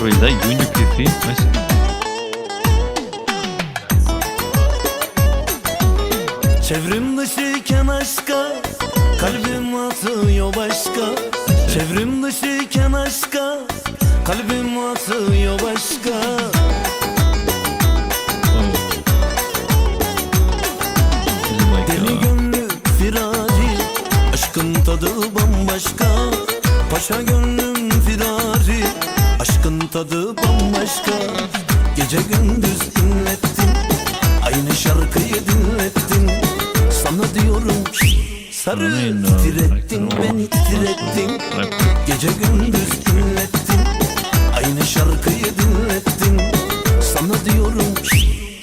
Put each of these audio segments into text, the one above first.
Really, Junior PP, mas Çevrim dışıyken aşka Kalbim atıyor başka Çevrim dışıyken aşka Kalbim atıyor başka. Oh. Deli gönlü firari Aşkın tadı bambaşka. Paşa gönlüm firari Aşkın tadı bambaşka. Gece gündüz inlettin Aynı şarkıyı dinlettin Sana diyorum Sarı titrettin beni titrettin. Gece gündüz inlettin Aynı şarkıyı dinlettin. Sana diyorum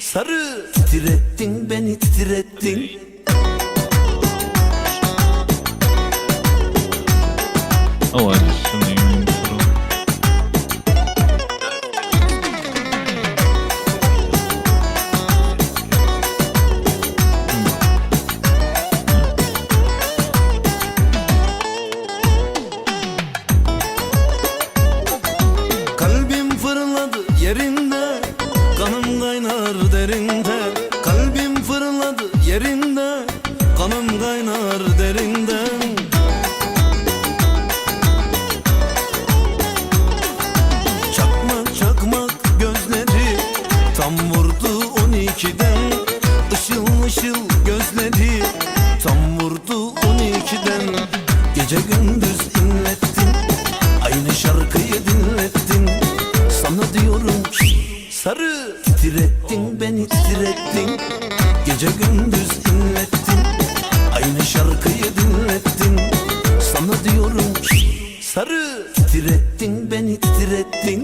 Sarı titrettin beni titrettin. Oh, I just yerinde Kanım kaynar derinden Çakmak çakmak gözleri Tam vurdu on ikiden Işıl ışıl gözleri Tam vurdu on ikiden Gece gündüz inlettin Aynı şarkıyı dinlettin. Sana diyorum Sarı. Titrettin beni titrettin Gece gündüz inlettin Aynı şarkıyı dinlettin. Sana diyorum Sarı. Titrettin beni titrettin